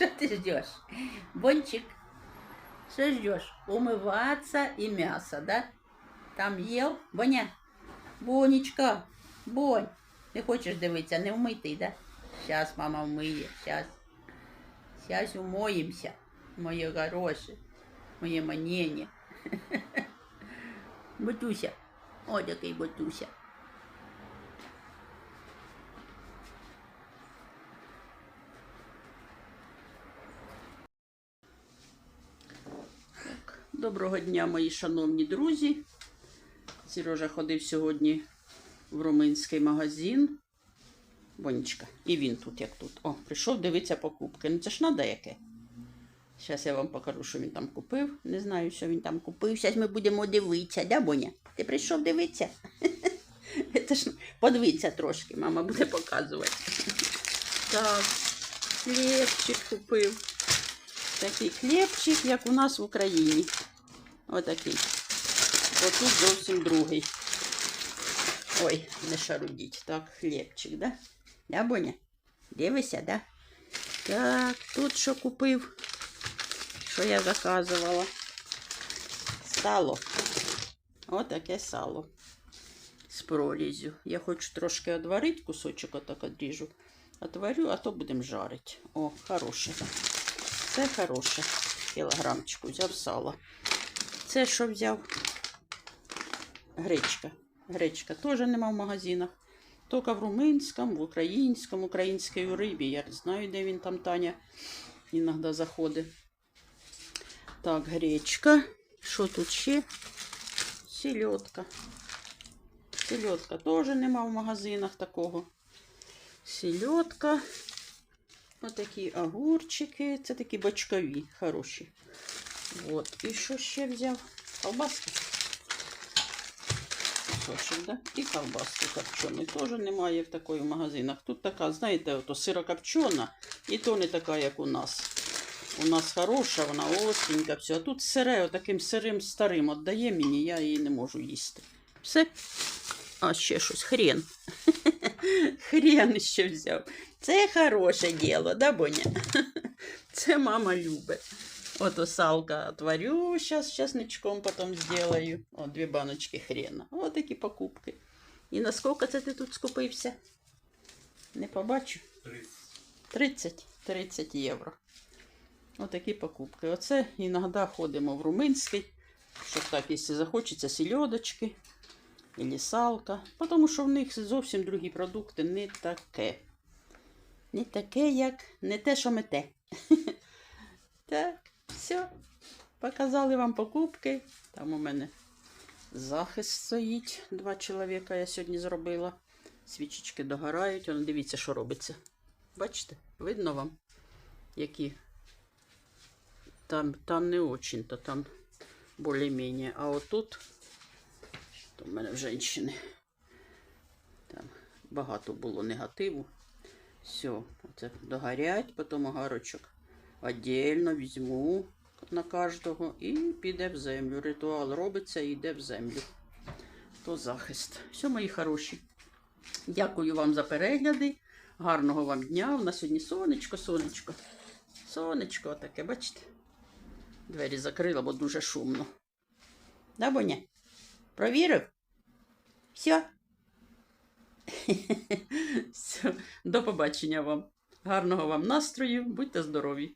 Что ты ждешь? Бончик, что ждешь? Умываться и мясо, да? Там ел? Боня? Бонечка, Бонь. Не хочеш дивитися, не вмитий, да? Сейчас мама вмиє, сейчас. Сейчас умоємося, моє хороше, моє манєнє. Бутуся. О, який бутуся. Доброго дня, мої шановні друзі. Сережа ходив сьогодні в румунський магазин. Бонечка. І він тут, як тут. О, прийшов дивитися покупки. Ну це ж надо яке. Зараз я вам покажу, що він там купив. Не знаю, що він там купив. Зараз ми будемо дивитися, да, Боня? Ти прийшов дивитися? Це ж подивіться трошки, мама буде показувати. Так, хлібчик купив. Такий хлібчик, як у нас в Україні. Отакий. Отут зовсім другий. Ой, не шарудіть. Так, хлібчик, да? Да, Боня? Дивися, да? Так, тут що купив? Що я заказувала? Сало. Отаке сало. З прорізю. Я хочу трошки одварити, кусочок отак одріжу. Отварю, а то будемо жарити. О, хороше. Це хороше. Кілограмчику взяв сало. Це що взяв? Гречка. Гречка теж нема в магазинах. Тільки в румунському, в українському, українській у рибі. Я не знаю, де він там Таня іноді заходить. Так, гречка. Що тут ще? Сельодка. Сельодка теж нема в магазинах такого. Сельодка. Отакі огурчики. Це такі бочкові, хороші. От. І що ще взяв? Колбаски. Кусочок, да? І колбаски копченої. Теж немає в такої в магазинах. Тут така, знаєте, ото сирокопчена, і то не така, як у нас. У нас хороша, вона остренька, все. А тут сире, отаким сирим старим віддає мені, я її не можу їсти. Все. А ще щось, хрен. Хрен ще взяв. Це хороше діло, да, Боня? Це мама любить. Ото салка отварю сейчас чесночком, потом сделаю. О, дві баночки хрена. Ось такі покупки. І на скільки це ти тут скупився? Не побачу. 30. 30 євро. Отакі покупки. Оце іноді ходимо в румунський, щоб так, якщо захочеться, сільодочки і салка. Тому що в них зовсім другі продукти не таке. Не таке, як не те, що ми те. Так, все. Показали вам покупки. Там у мене захист стоїть. Два чоловіка я сьогодні зробила. Свічечки догорають. Воно дивіться, що робиться. Бачите? Видно вам, які там, там не очень, то там більш-менш. А отут, то в мене в жінки, там багато було негативу. Все, оце догорять, потім огарочок віддільно візьму на кожного і піде в землю. Ритуал робиться і йде в землю. То захист. Все, мої хороші. Дякую вам за перегляди. Гарного вам дня. У нас сьогодні сонечко, сонечко. Сонечко таке, бачите? Двері закрила, бо дуже шумно. Да, Боня? Провірив? Все. Все. До побачення вам. Гарного вам настрою, будьте здорові!